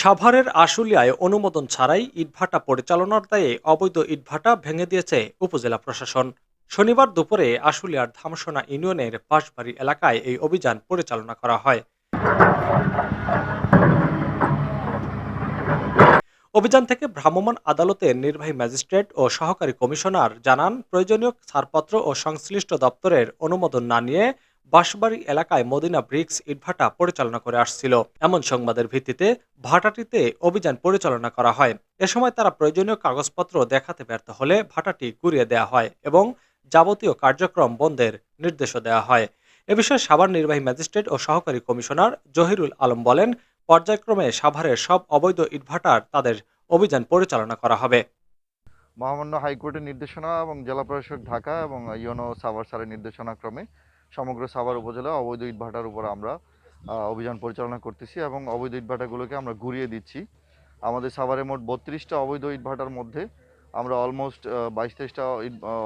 সাভারের আশুলিয়ায় অনুমোদন ছাড়াই ইটভাটা পরিচালনার দায়ে অবৈধ ইটভাটা ভেঙে দিয়েছে উপজেলা প্রশাসন। শনিবার দুপুরে আশুলিয়ার ধামসোনা ইউনিয়নের বাঁশবাড়ি এলাকায় এই অভিযান পরিচালনা করা হয়। অভিযান থেকে ভ্রাম্যমাণ আদালতের নির্বাহী ম্যাজিস্ট্রেট ও সহকারী কমিশনার জানান, প্রয়োজনীয় ছাড়পত্র ও সংশ্লিষ্ট দপ্তরের অনুমোদন না নিয়ে বাঁশবাড়ি এলাকায় মদিনা ব্রিক্স ইটভাটা পরিচালনা করে আসছিল। এমন সংবাদের ভিত্তিতে ভাটাটিতে অভিযান পরিচালনা করা হয়। এ সময় তারা প্রয়োজনীয় কাগজপত্র দেখাতে ব্যর্থ হলে ভাটাটি গুড়িয়ে দেওয়া হয় এবং যাবতীয় কার্যক্রম বন্ধের নির্দেশও দেওয়া হয়। এ বিষয়ে সাভার নির্বাহী ম্যাজিস্ট্রেট ও সহকারী কমিশনার জহিরুল আলম বলেন, পর্যায়ক্রমে সাভারের সব অবৈধ ইটভাটার তাদের অভিযান পরিচালনা করা হবে। মহামান্য হাইকোর্টের নির্দেশনা এবং জেলা প্রশাসক ঢাকা এবং ইউনো সাভার সারের নির্দেশনা ক্রমে সমগ্র সাভার উপজেলা অবৈধ ইটভাটার উপর আমরা অভিযান পরিচালনা করতেছি এবং অবৈধ ইটভাটাগুলোকে আমরা ঘুরিয়ে দিচ্ছি। আমাদের সাভারে মোট বত্রিশটা অবৈধ ইটভাটার মধ্যে আমরা অলমোস্ট বাইশ তেইশটা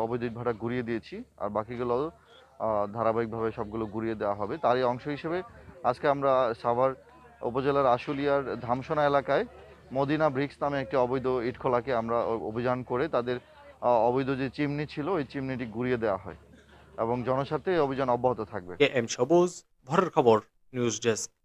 অবৈধ ইটভাটা ঘুরিয়ে দিয়েছি আর বাকিগুলো ধারাবাহিকভাবে সবগুলো ঘুরিয়ে দেওয়া হবে। তারই অংশ হিসেবে আজকে আমরা সাভার উপজেলার আশুলিয়ার ধামসোনা এলাকায় মদিনা ব্রিক্স নামে একটি অবৈধ ইটখোলাকে আমরা অভিযান করে তাদের অবৈধ যে চিমনি ছিল, ওই চিমনিটি ঘুরিয়ে দেওয়া হয়। এবং জনস্বার্থে অভিযান অব্যাহত থাকবে। এম সবুজ ভরের খবর নিউজ ডেস্ক।